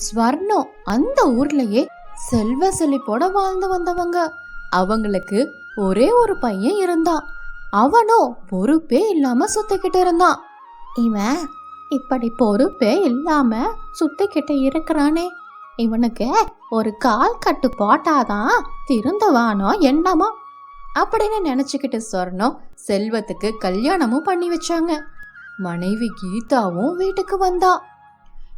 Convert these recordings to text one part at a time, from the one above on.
ஸ்வர்ணம் அந்த ஊர்லயே செல்வ செழிப்போட வாழ்ந்து வந்தவங்க. அவங்களுக்கு ஒரே ஒரு பையன் இருந்தான். அவனும் பொறுப்பே இல்லாம சுத்திக்கிட்டு இருந்தான். இவன் இப்படி பொறுப்பே இல்லாம சுத்திக்கிட்டு இருக்கிறானே. இவனுக்கு ஒரு கால் கட்டு போட்டாதான் திருந்துவானோ என்னமோ. அப்படின்னு நினைச்சுக்கிட்டு சொர்ணம் செல்வத்துக்கு கல்யாணமும் பண்ணி வச்சாங்க. மனைவி கீதாவும் வீட்டுக்கு வந்தா.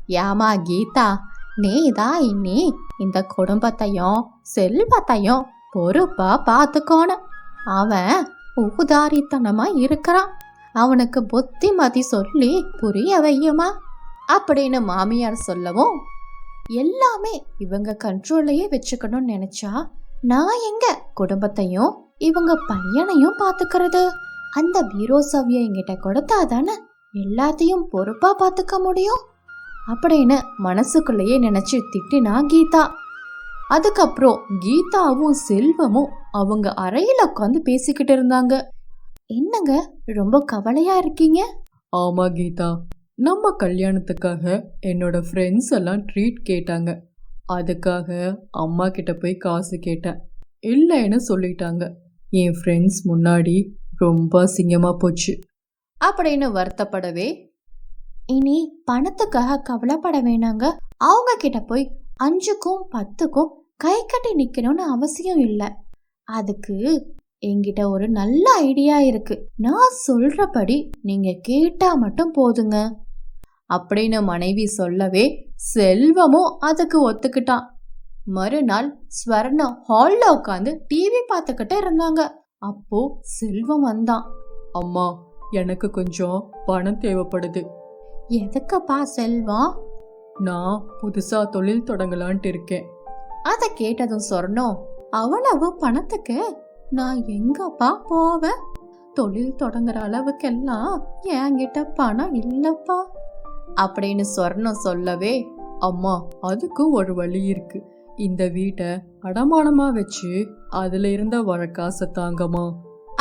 ஏமா கீதா நீதான் இனி இந்த குடும்பத்தையும் செல்வத்தையும் பொறுப்பா பார்த்துக்கோணும் அவன் ஊதாரித்தனமா இருக்கிறான். அவனுக்கு புத்திமதி சொல்லி புரிய வையுமா? அப்படின்னு மாமியார் சொல்லவும் எல்லாமே இவங்க கண்ட்ரோல்லையே வச்சுக்கணும்னு நினைச்சா நான் எங்க குடும்பத்தையும் இவங்க பையனையும் பாத்துக்கிறது? அந்த பீரோ சவ்யா என்கிட்ட கொடுத்தாதானே எல்லாத்தையும் பொறுப்பா பாத்துக்க முடியும்? அப்படின்னு மனசுக்குள்ளேயே நினைச்சு திட்டினா கீதா. அதுக்கப்புறம் கீதாவும் செல்வமும் அவங்க அறையில உட்காந்து பேசிக்கிட்டு இருந்தாங்க. என்னங்க ரொம்ப கவலையா இருக்கீங்க? ஆமா கீதா நம்ம கல்யாணத்துக்காக என்னோட ஃப்ரெண்ட்ஸ் எல்லாம் ட்ரீட் கேட்டாங்க. அதுக்காக அம்மா கிட்ட போய் காசு கேட்டேன். இல்லைன்னு சொல்லிட்டாங்க. என் ஃப்ரெண்ட்ஸ் முன்னாடி ரொம்ப அசிங்கமா போச்சு. அப்படின்னு வருத்தப்படவே இனி பணத்துக்காக கவலைப்பட வேணாங்க. அவங்க கிட்ட போய் அஞ்சுக்கும் பத்துக்கும் கை கட்டி நிக்கணும்னு அவசியம் இல்லை. அதுக்கு என்கிட்ட ஒரு நல்ல ஐடியா இருக்கு. நான் சொல்றபடி நீங்க கேட்டா மட்டும் போதுங்க. அப்படின்னு மனைவி சொல்லவே செல்வமும் அதுக்கு ஒத்துக்கிட்டான். மறுநாள் ஸ்வர்ணம் ஹால்ல உட்காந்து டிவி பார்த்துக்கிட்டே இருந்தாங்க. அப்போ செல்வம் வந்தான். அம்மா எனக்கு கொஞ்சம் பணம் தேவைப்படுது. எதுக்குப்பா செல்வம்? நான் புதுசா தொழில் தொடங்கலான்ட்டு இருக்கேன். அதை கேட்டதும் சொன்னோம் அவ்வளவு பணத்துக்கு நான் எங்கப்பா போவேன்? தொழில் தொடங்குற அளவுக்கெல்லாம் என்கிட்ட பணம் இல்லப்பா. அப்படின்னு சொர்ணம் சொல்லவே அம்மா அதுக்கும் ஒரு வழி இருக்கு. இந்த வீட்டை அடமானமா வச்சு அதுல இருந்த வர காசை தாங்கம்மா.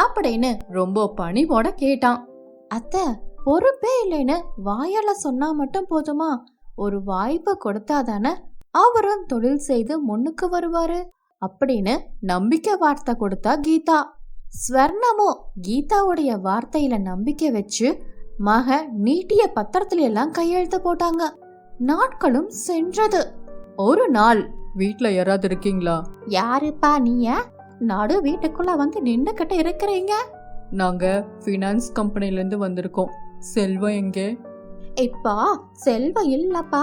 அப்படின்னு ரொம்ப பணிவோட கேட்டான். அத்தை பொறுப்பே இல்லைன்னு வாயால சொன்னா மட்டும் போதுமா? ஒரு வாய்ப்பு கொடுத்தாதானே அவரும் தொழில் செய்து முன்னுக்கு வருவாரு. அப்படின்னு நம்பிக்கை வார்த்தை கொடுத்தா கீதா. ஸ்வர்ணமும் கீதாவுடைய வார்த்தையில நம்பிக்கை வச்சு மக நீட்டிய பத்திரத்துல எல்லாம் கையெழுத்து போட்டாங்க. நாட்களும் சென்றது. ஒரு நாள் வீட்ல யாராவது இருக்கீங்களா? யாருப்பா நீய நடு வீட்டுக்குள்ள வந்து நின்னுக்கிட்டு இருக்கிறீங்க. நாங்க ஃபினான்ஸ் கம்பெனில இருந்து வந்திருக்கோம். செல்வம் எங்கே? இப்பா செல்வம் இல்லப்பா.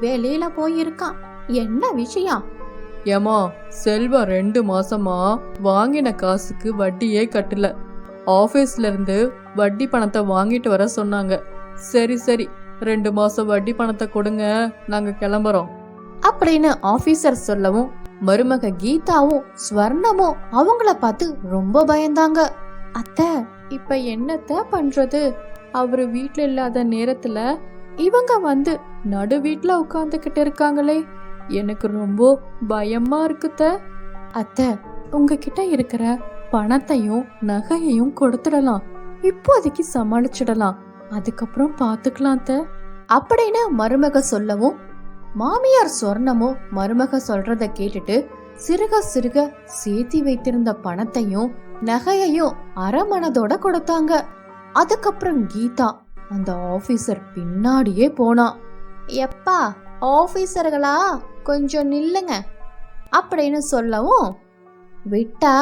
வெளியில போயிருக்கான். என்ன விஷயம்? ஏமா செல்வம் ரெண்டு மாசமா வாங்கின காசுக்கு வட்டியே கட்டல. ஆபீஸ்ல இருந்து வட்டி பணத்தை வாங்கிட்டு வர சொன்னாங்க. சரி சரி ரெண்டு மாசம் வட்டி பணத்தை கொடுங்க நாங்க கிளம்புறோம். அப்படின்னு ஆபீசர் சொல்லவும் மருமக கீதாவும் ஸ்வர்ணமும் அவங்கள பார்த்து ரொம்ப பயந்தாங்க. அத்தை இப்ப என்னத்த பண்றது? அவர் வீட்டில் இல்லாத நேரத்தில் இவங்க வந்து நடு வீட்டில் உட்காந்துக்கிட்டு இருக்காங்களே. எனக்கு ரொம்ப பயமா இருக்குத்த அத்தை. உங்ககிட்ட இருக்கிற பணத்தையும் நகையையும் கொடுத்துடலாம். இப்போதைக்கு சமாளிச்சிடலாம். அதுக்கப்புறம் பார்த்துக்கலாம் த அப்படின்னு மருமக சொல்லவும் மாமியார் சொர்ணமும் மருமக சொல்றத கேட்டுட்டு சிறுக சிறுக சேர்த்தி வைத்திருந்த பணத்தையும் நகையையும் அரைமனதோட கொடுத்தாங்க. அதுக்கப்புறம் கீதா அந்த ஆபீசர் பின்னாடியே போனான் எப்பா ஆபீசர்களா கொஞ்சம் நில்லுங்க அப்படின்னு சொல்லவும் விட்டா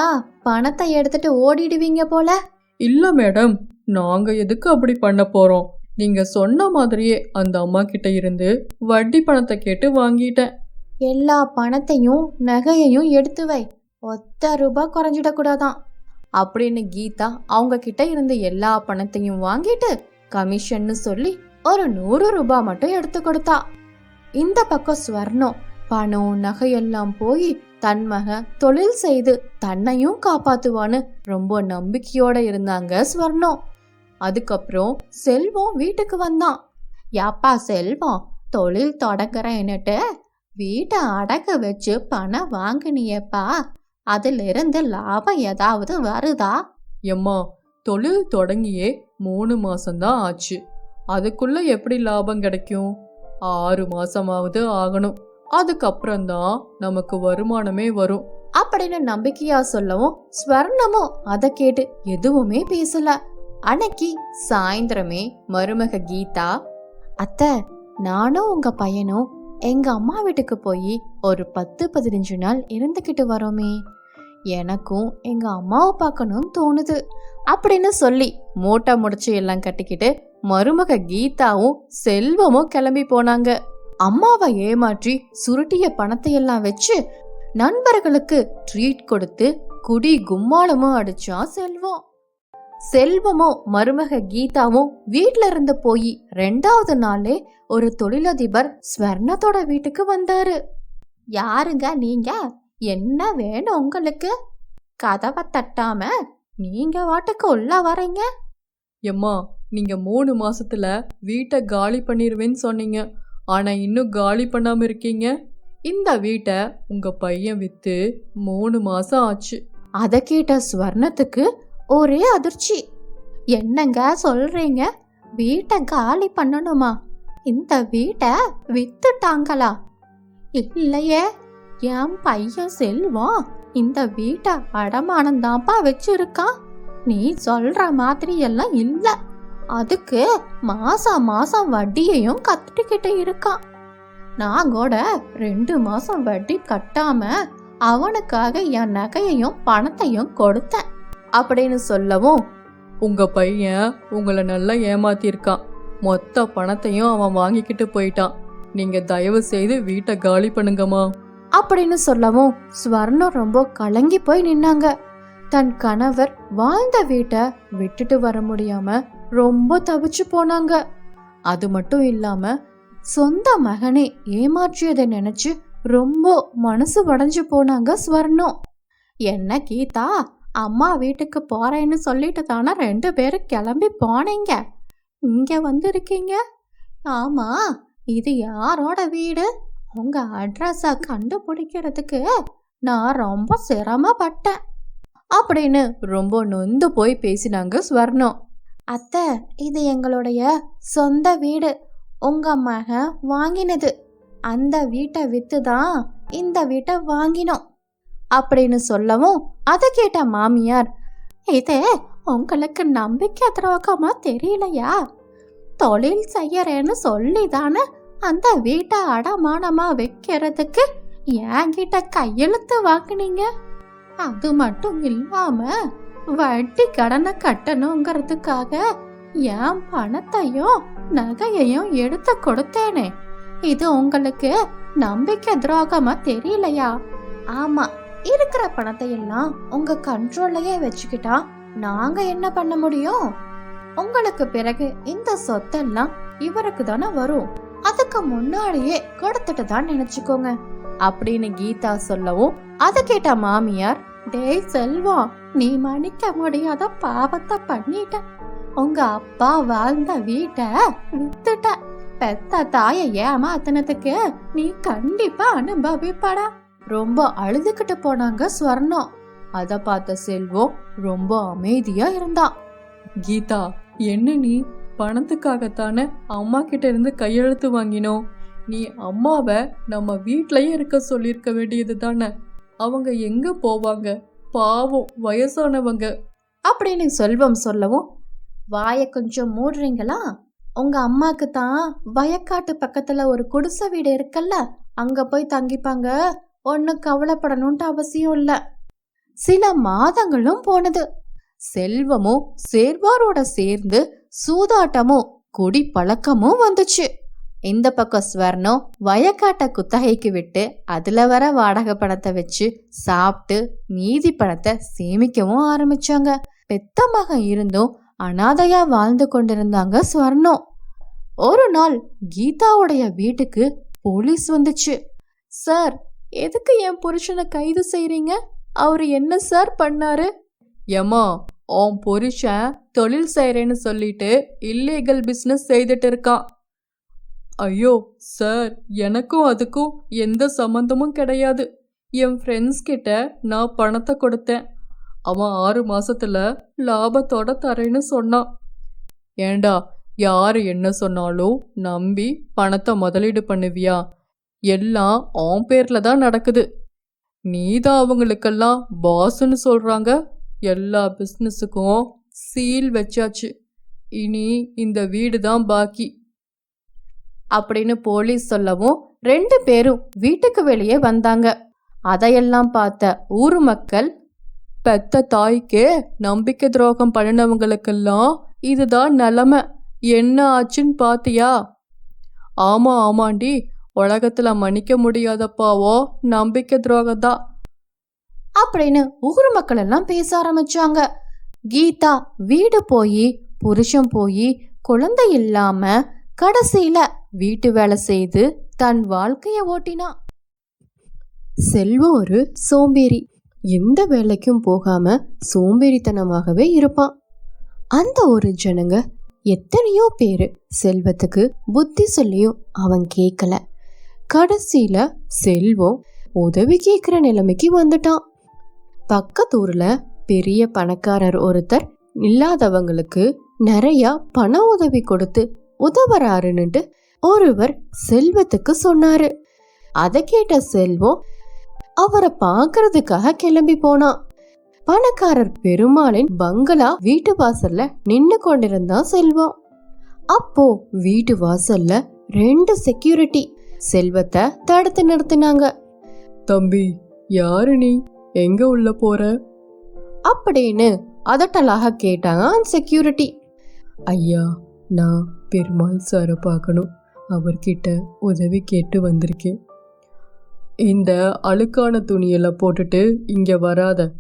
பணத்தை எடுத்துட்டு ஓடிடுவீங்க போல. இல்ல மேடம் நாங்க எதுக்கு அப்படி பண்ண போறோம். நீங்க சொன்ன மாதிரியே அந்த அம்மா கிட்ட இருந்து வட்டி பணத்தை கேட்டு வாங்கிட்டேன். எல்லா பணத்தையும் நகையையும் எடுத்து வை. ஒத்த ரூபாய் குறைஞ்சிடக்கூடாதான் அப்படின்னு கீதா அவங்க கிட்ட இருந்த எல்லா பணத்தையும் வாங்கிட்டு கமிஷன்னு சொல்லி ஒரு நூறு ரூபாய் மட்டும் எடுத்து கொடுத்தா. இந்த பக்கம் ஸ்வர்ணம் பணம் நகையெல்லாம் போய் தன் மக தொழில் செய்து தன்னையும் காப்பாத்துவான்னு ரொம்ப நம்பிக்கையோட இருந்தாங்க ஸ்வர்ணம். அதுக்கப்புறம் செல்வம் வீட்டுக்கு வந்தான். யாப்பா செல்வம் தொழில் தொடங்குறேன்னுட்டு வீட்டை அடக்க வச்சு பணம் வாங்கினியப்பா. அதுல இருந்து லாபம் ஏதாவது வருதா? எம்மா தொழில் தொடங்கியே மூணு மாசம்தான் ஆச்சு. அதுக்குள்ள எப்படி லாபம் கிடைக்கும்? ஆறு மாசமாவது ஆகணும். அதுக்கப்புறம்தான் நமக்கு வருமானமே வரும். அப்படின்னு நம்பிக்கையா சொல்லவும் ஸ்வர்ணமும் அதை கேட்டு எதுவுமே பேசல. அன்னைக்கு சாயந்தரமே மருமக கீதா அத்தை நானும் உங்க பையனும் எங்க அம்மா வீட்டுக்கு போய் ஒரு பத்து பதினஞ்சு நாள் இருந்துக்கிட்டு வரோமே. எனக்கும் எங்க அம்மாவை பார்க்கணும்னு தோணுது. அப்படின்னு சொல்லி மூட்டை முடிச்சு எல்லாம் கட்டிக்கிட்டு மருமக கீதாவும் செல்வமும் கிளம்பி போனாங்க. அம்மாவை ஏமாற்றி சுருட்டிய பணத்தை எல்லாம் வச்சு நண்பர்களுக்கு ட்ரீட் கொடுத்து குடி கும்மாளமும் அடிச்சா செல்வம். செல்வமும் மருமக கீதாவும் வீட்ல இருந்து போய் ரெண்டாவது நாளே ஒரு தொழிலதிபர் ஸ்வர்ணத்தோட வீட்டுக்கு வந்தாரு. யாருங்க நீங்க? என்ன வேணும் உங்களுக்கு? கதவை தட்டாம நீங்க வாட்டுக்கு உள்ள வரீங்க? எம்மா நீங்க மூணு மாசத்துல வீட்டை காலி பண்ணிருவேன்னு சொன்னீங்க. ஆனா இன்னும் காலி பண்ணாம இருக்கீங்க. இந்த வீட்டை உங்க பையன் வித்து மூணு மாசம் ஆச்சு. அதை கேட்ட ஸ்வர்ணத்துக்கு ஒரே அதிர்ச்சி. என்னங்க சொல்றீங்க? வீட்டை காலி பண்ணணுமா? இந்த வீட்டை வித்துட்டாங்களா? இல்லையே என் பையன் செல்வம் இந்த வீட்டை அடமானம் தான்ப்பா வச்சிருக்கான். நீ சொல்ற மாதிரி எல்லாம் இல்ல. அதுக்கு மாசம் மாசம் வட்டியையும் கட்டிக்கிட்டு இருக்கான். நான் கூட ரெண்டு மாசம் வட்டி கட்டாம அவனுக்காக என் நகையையும் பணத்தையும் கொடுத்தேன். அப்படின்னு சொல்லவும் உங்க பையன் உங்களை நல்லா ஏமாத்திருக்கான். மொத்த பணத்தையும் அவன் வாங்கிக்கிட்டு போயிட்டான். நீங்க தயவு செய்து வீட்டை காலி பண்ணுங்கம்மா. அப்படின்னு சொல்லவும் ஸ்வர்ணம் ரொம்ப கலங்கி போய் நின்னாங்க. தன் கணவர் வாழ்ந்த வீட்டை விட்டுட்டு வர முடியாம ரொம்ப தவிச்சு போனாங்க. அது மட்டும் இல்லாம சொந்த மகனை ஏமாற்றியதை நினைச்சு ரொம்ப மனசு உடஞ்சு போனாங்க ஸ்வர்ணம். என்ன கீதா அம்மா வீட்டுக்கு போறேன்னு சொல்லிட்டு தானே ரெண்டு பேரும் கிளம்பி போனீங்க? இங்கே வந்திருக்கீங்க? ஆமாம் இது யாரோட வீடு? உங்கள் அட்ரஸை கண்டுபிடிக்கிறதுக்கு நான் ரொம்ப சிரமப்பட்டேன். அப்படின்னு ரொம்ப நொந்து போய் பேசினாங்க ஸ்வர்ணம். அத்தை இது எங்களுடைய சொந்த வீடு. உங்க மகன் வாங்கினது. அந்த வீட்டை வித்து தான் இந்த வீட்டை வாங்கினோம். அப்படின்னு சொல்லவும் அதை கேட்ட மாமியார் இது உங்களுக்கு நம்பிக்கை துரோகமா தெரியலையா? தொழில் செய்யறேன்னு சொல்லி தானே அந்த வீட்டை அடமானமா வைக்கிறதுக்கு என்கிட்ட கையெழுத்து வாங்கினீங்க? அது மட்டும் இல்லாம வட்டி கடனை கட்டணுங்கிறதுக்காக என் பணத்தையும் நகையையும் எடுத்து கொடுத்தேனே. இது உங்களுக்கு நம்பிக்கை துரோகமா தெரியலையா? ஆமா இருக்கிற பணத்தை எல்லாம் உங்க கண்ட்ரோல்லையே வச்சுக்கிட்டா நாங்க என்ன பண்ண முடியும்? உங்களுக்கு பிறகு இந்த சொத்தெல்லாம் இவருக்கு தானே வரும். அதுக்கு முன்னாடியே கொடுத்துட்டு தான் நினைச்சுக்கோங்க. அப்படின்னு கீதா சொல்லவும் அது கேட்ட மாமியார் டேய் செல்வம் நீ மன்னிக்க முடியாத பாவத்தை பண்ணிட்ட. உங்க அப்பா வாழ்ந்த வீட்டை வித்துட்ட. பெத்த தாய ஏமாத்தினதுக்கு நீ கண்டிப்பா அனுபவிப்படா. ரொம்ப அழுதுகிட்டு போனாங்க ஸ்வர்ணம். அதை பார்த்த செல்வம் ரொம்ப அமைதியா இருந்தா. கீதா என்ன நீ? பணத்துக்காகத்தானே அம்மா கிட்ட இருந்து கையெழுத்து வாங்கினோம் நீ அம்மாவை நம்ம வீட்லயே இருக்க சொல்லியிருக்க வேண்டியது தானே. அவங்க எங்க போவாங்க? பாவம் வயசானவங்க. அப்படின்னு செல்வம் சொல்லவும் வாய கொஞ்சம் மூடுறீங்களா? உங்க அம்மாக்கு தான் வயக்காட்டு பக்கத்துல ஒரு குடிசை வீடு இருக்குல்ல அங்க போய் தங்கிப்பாங்க. ஒன்னும் கவலைப்படணும்ட்டு அவசியம் இல்லை. சில மாதங்களும் போனது. செல்வமும் சேர்வாரோட சேர்ந்து சூதாட்டமும் குடி பழக்கமும் வந்துச்சு. இந்த பக்கம் ஸ்வர்ணம் வயக்காட்டை குத்தகைக்கு விட்டு அதுல வர வாடகை பணத்தை வச்சு சாப்பிட்டு மீதி பணத்தை சேமிக்கவும் ஆரம்பிச்சாங்க. பெத்த மகன் இருந்தும் அனாதையா வாழ்ந்து கொண்டிருந்தாங்க ஸ்வர்ணம் ஒரு நாள் கீதாவுடைய வீட்டுக்கு போலீஸ் வந்துச்சு. சார் எதுக்கு என் புருஷனை கைது செய்றீங்க? அவர் என்ன சார் பண்ணாரு? ஏமா அவன் புருஷன் தொழில் செய்கிறேன்னு சொல்லிட்டு இல்லீகல் பிஸ்னஸ் செய்துட்டு இருக்கான். ஐயோ சார் எனக்கும் அதுக்கும் எந்த சம்மந்தமும் கிடையாது. என் ஃப்ரெண்ட்ஸ் கிட்ட நான் பணத்தை கொடுத்தேன். அவன் ஆறு மாசத்துல லாபத்தோட தரேன்னு சொன்னான். ஏண்டா யார் என்ன சொன்னாலும் நம்பி பணத்தை முதலீடு பண்ணுவியா? எல்லாம் ஆன் பேர்ல தான் நடக்குது. நீதான் அவங்களுக்கெல்லாம் பாஸ்ன்னு சொல்றாங்க. எல்லா பிஸ்னஸுக்கும் சீல் வச்சாச்சு. இனி இந்த வீடு தான் பாக்கி. அப்படின்னு போலீஸ் சொல்லவும் ரெண்டு பேரும் வீட்டுக்கு வெளியே வந்தாங்க. அதையெல்லாம் பார்த்த ஊர் மக்கள் பெத்த தாய்க்கே நம்பிக்கை துரோகம் பண்ணினவங்களுக்கெல்லாம் இதுதான் நிலமை. என்ன ஆச்சுன்னு பாத்தியா ஆமா ஆமாண்டி. உலகத்துல மன்னிக்க முடியாத பாவம் நம்பிக்கை துரோகம் தான் அப்படின்னு ஊர் மக்கள் எல்லாம் பேச ஆரம்பிச்சாங்க. கீதா வீடு போய் புருஷன் போய் குழந்தை இல்லாம கடைசியில வீட்டு வேலை செய்து தன் வாழ்க்கைய ஓட்டினா. செல்வம் ஒரு சோம்பேறி. எந்த வேலைக்கும் போகாம சோம்பேறித்தனமாகவே இருப்பான். அந்த ஒரு ஜனங்க எத்தனையோ பேரு செல்வத்துக்கு புத்தி சொல்லியும் அவன் கேட்கல கடைசியில செல்வம் உதவி கேட்கிற நிலைமைக்கு வந்துட்டான். பக்கத்தூர்ல பெரிய பணக்காரர் ஒருத்தர் இல்லாதவங்களுக்கு நிறைய பண உதவி கொடுத்து உதவுறாருன்னுட்டு ஒருவர் செல்வத்துக்கு சொன்னாரு. அதை கேட்ட செல்வம் அவரை பார்க்கறதுக்காக கிளம்பி போனான். பணக்காரர் பெருமாளின் பங்களா வீட்டு வாசல்ல நின்று கொண்டிருந்தான் செல்வம். அப்போ வீட்டு வாசல்ல ரெண்டு செக்யூரிட்டி செல்வத்தை தடுத்து நிறுத்தினாங்க. தம்பி யாரு நீ? எங்க உள்ள போற? அப்படின்னு அதட்டலாக கேட்டாங்க அந்த செக்யூரிட்டி ஐயா நான் பெருமாள் சாரை பார்க்கணும். அவர்கிட்ட உதவி கேட்டு வந்திருக்கேன். இந்த அழுக்கான துணியெல்லாம் போட்டுட்டு இங்க வராத.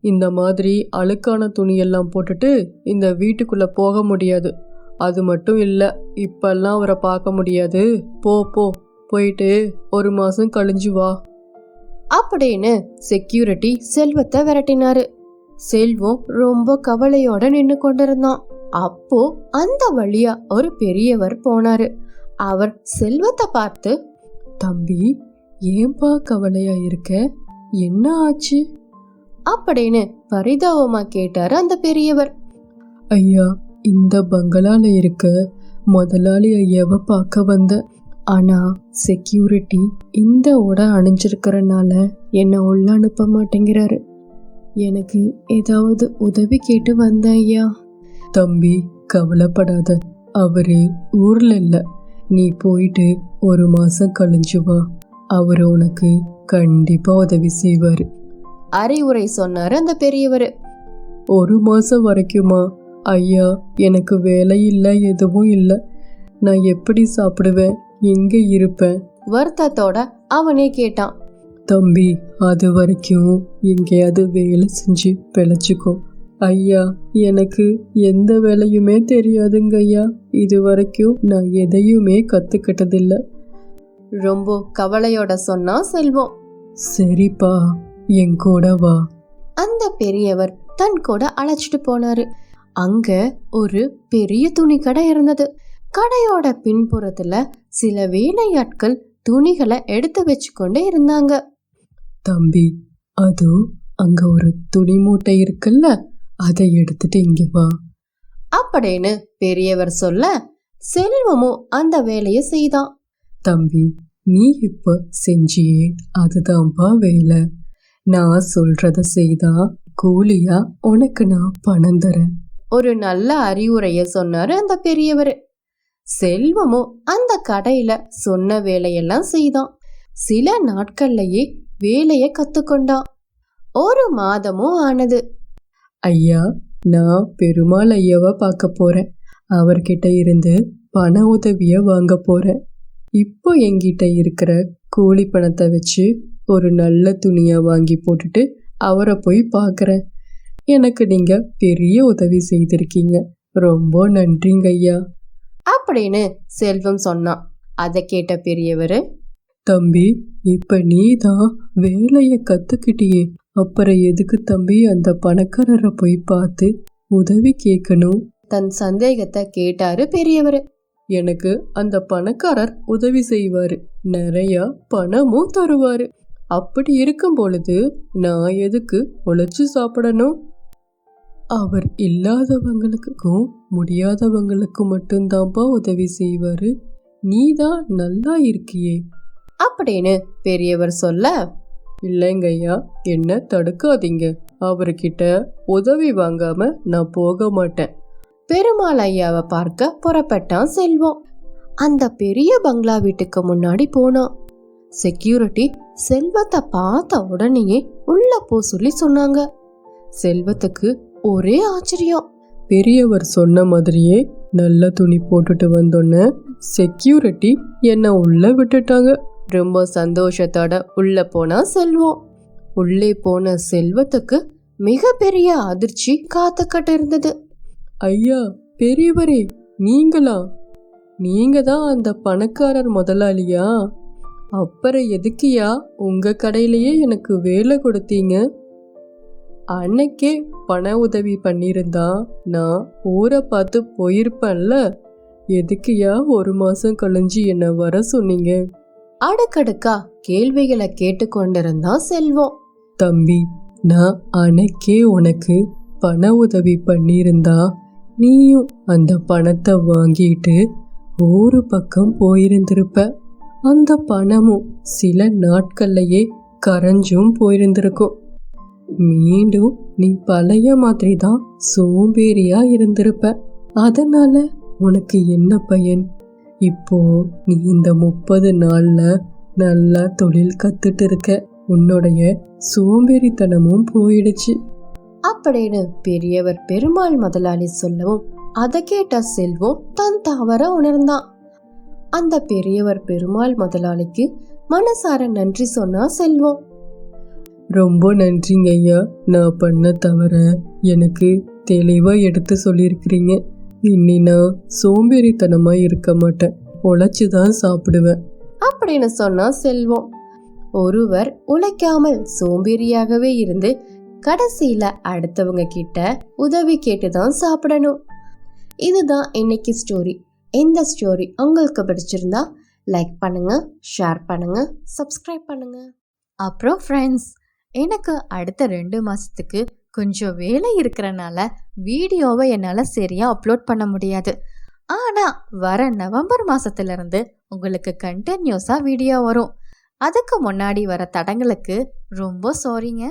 இந்த மாதிரி அழுக்கான துணியெல்லாம் போட்டுட்டு இந்த வீட்டுக்குள்ள போக முடியாது. அது மட்டும் இல்லை இப்பெல்லாம் அவரை பார்க்க முடியாது. போ போ. போயிட்டு ஒரு மாசம் கழிஞ்சு வா. அப்படின்னு செக்யூரிட்டி செல்வத்தை விரட்டினாரு. செல்வம் ரொம்ப கவலையோட நின்று கொண்டிருந்தான். அப்போ அந்த வழியா ஒரு பெரியவர் போனாரு. அவர் செல்வத்தை பார்த்து தம்பி ஏன்பா கவலையா இருக்க? என்ன ஆச்சு? அப்படின்னு பரிதாபமா கேட்டாரு அந்த பெரியவர். ஐயா இந்த பங்களால இருக்க முதலாளி ஐயாவை பார்க்க வந்த ஆனா செக்யூரிட்டி இந்த உடை அணிஞ்சிருக்கிறனால என்னை உள்ள அனுப்ப மாட்டேங்கிறாரு. எனக்கு ஏதாவது உதவி கேட்டு வந்தேன் ஐயா. தம்பி கவலைப்படாத. அவரு ஊர்ல இல்ல. நீ போயிட்டு ஒரு மாசம் கழிஞ்சு வா. அவர் உனக்கு கண்டிப்பா உதவி செய்வாரு. அறிவுரை சொன்னாரு அந்த பெரியவர். ஒரு மாசம் வரைக்குமா? ஐயா எனக்கு வேலை இல்லை எதுவும் இல்லை. நான் எப்படி சாப்பிடுவேன்? எங்க இருப்பேன் வருத்தத்தோட அவனே கேட்டான். தம்பி அது வரைக்கும் எங்கேயாவது வேலை செஞ்சு பிழைச்சிக்கோ. ஐயா எனக்கு எந்த வேலையுமே தெரியாதுங்க ஐயா. இது வரைக்கும் நான் எதையுமே கத்துக்கிட்டதில்ல. ரொம்ப கவலையோட சொன்னா செல்வம். சரிப்பா என் கூட வா. அந்த பெரியவர் தன் கூட அழைச்சிட்டு போனாரு. அங்க ஒரு பெரிய துணி கடை இருந்தது. கடையோட பின்புறத்துல சில வேலையாட்கள் துணிகளை எடுத்து வச்சுக்கொண்டு இருந்தாங்க. தம்பி அதோ அங்க ஒரு துணி மூட்டை இருக்குல்ல அதை எடுத்துட்டு இங்க வா. அப்படின்னு பெரியவர் சொல்ல செல்வமும் அந்த வேலையை செய்தான். தம்பி நீ இப்ப செஞ்சியே அதுதான்ப்பா வேலை. நான் சொல்றத செய்தா கூலியா உனக்கு நான் பணம் தரேன். ஒரு நல்ல அறிவுரைய சொன்னாரு அந்த பெரியவர். செல்வமும் அந்த கடையில சொன்ன வேலையெல்லாம் செய்தான். சில நாட்கள்லயே வேலைய கத்துக்கொண்டான். ஒரு மாதமும் ஆனது. ஐயா நான் பெருமாள் ஐயாவை பார்க்க போறேன். அவர்கிட்ட இருந்து பண உதவிய வாங்க போறேன். இப்போ என்கிட்ட இருக்கிற கூலி பணத்தை வச்சு ஒரு நல்ல துணியை வாங்கி போட்டுட்டு அவரை போய் பார்க்குறேன். எனக்கு நீங்க பெரிய உதவி செய்திருக்கீங்க. ரொம்ப நன்றிங்க ஐயா. அப்படின்னு செல்வம் சொன்னான். அதை கேட்ட பெரியவர் தம்பி இப்ப நீ தான் வேலைய கத்துக்கிட்டியே. அப்புறம் எதுக்கு தம்பி அந்த பணக்காரரை போய் பார்த்து உதவி கேட்கணும் தன் சந்தேகத்தை கேட்டாரு பெரியவர். எனக்கு அந்த பணக்காரர் உதவி செய்வாரு. நிறைய பணமும் தருவாரு. அப்படி இருக்கும் பொழுது நான் எதுக்கு உழைச்சு சாப்பிடணும்? அவர் இல்லாதவங்களுக்கும் முடியாதவங்களுக்கும் மட்டும்தான்ப்பா உதவி செய்வாரு. நீ தான் நல்லா இருக்கியே. அப்படின்னு பெரியவர் சொல்ல இல்லைங்க ஐயா என்ன தடுக்காதீங்க. அவர்கிட்ட உதவி வாங்காம நான் போக மாட்டேன். பெருமாள் ஐயாவை பார்க்க புறப்பட்டான் செல்வம். அந்த பெரிய பங்களா வீட்டுக்கு முன்னாடி போனான். செக்யூரிட்டி செல்வத்தை பார்த்த உடனேயே உள்ள போ சொல்லி சொன்னாங்க. செல்வத்துக்கு ஒரே ஆச்சரியம். பெரியவர் சொன்ன மாதிரியே நல்ல துணி போட்டுட்டு வந்தோன்னே செக்யூரிட்டி என்னை உள்ள விட்டுட்டாங்க. ரொம்ப சந்தோஷத்தோட உள்ள போனா செல்வம். உள்ளே போன செல்வத்துக்கு மிகப்பெரிய அதிர்ச்சி காத்துக்கிட்டு இருந்தது. ஐயா பெரியவரே நீங்களா? நீங்க தான் அந்த பணக்காரர் முதலாளியா? அப்புறம் எதுக்குயா உங்க கடையிலேயே எனக்கு வேலை கொடுத்தீங்க? அன்னைக்கே பண உதவி பண்ணியிருந்தா நான் ஊரை பார்த்து போயிருப்பேன்ல. எதுக்குயா ஒரு மாசம் கழிஞ்சு என்ன வர சொன்னீங்க? அடுக்கடுக்கா கேள்விகளை கேட்டுக்கொண்டிருந்தான் செல்வம். தம்பி நான் அன்னைக்கே உனக்கு பண உதவி பண்ணியிருந்தா நீயும் அந்த பணத்தை வாங்கிட்டு ஒரு பக்கம் போயிருந்திருப்ப. அந்த பணமும் சில நாட்கள்லயே கரைஞ்சும் போயிருந்திருக்கும். மீண்டும் நீ பழைய மாதிரி தான் சோம்பேறியா இருந்திருப்ப. அதனால உனக்கு என்ன பயன்? இப்போ நீ இந்த முப்பது நாள்ல நல்லா தொழில் கத்துட்டு இருக்க உன்னுடைய சோம்பேறித்தனமும் போயிடுச்சு. அப்படின்னு பெரியவர் பெருமாள் முதலாளி சொல்லவும் அதை கேட்ட செல்வம் தன் தவற உணர்ந்தான். அந்த பெரியவர் பெருமாள் முதலாளிக்கு மனசார நன்றி சொன்னா செல்வம் ரொம்ப நன்றிங்க ஐயா. நான் பண்ண தவிர எனக்கு தெளிவாக எடுத்து சொல்லியிருக்கிறீங்க. இனி நான் சோம்பேறித்தனமாக இருக்க மாட்டேன். உழைச்சி தான் சாப்பிடுவேன். அப்படின்னு சொன்னா செல்வம். ஒருவர் உழைக்காமல் சோம்பேறியாகவே இருந்து கடைசியில அடுத்தவங்க கிட்ட உதவி கேட்டுதான் சாப்பிடணும். இதுதான் இன்னைக்கு ஸ்டோரி இந்த ஸ்டோரி உங்களுக்கு பிடிச்சிருந்தா லைக் பண்ணுங்க ஷேர் பண்ணுங்க சப்ஸ்கிரைப் பண்ணுங்க. அப்புறம் ஃப்ரெண்ட்ஸ் எனக்கு அடுத்த ரெண்டு மாதத்துக்கு கொஞ்சம் வேலை இருக்கிறனால வீடியோவை என்னால் சரியாக அப்லோட் பண்ண முடியாது. ஆனால் வர நவம்பர் மாதத்துலேருந்து உங்களுக்கு கண்டினியூஸாக வீடியோ வரும். அதுக்கு முன்னாடி வர தடங்களுக்கு ரொம்ப சாரிங்க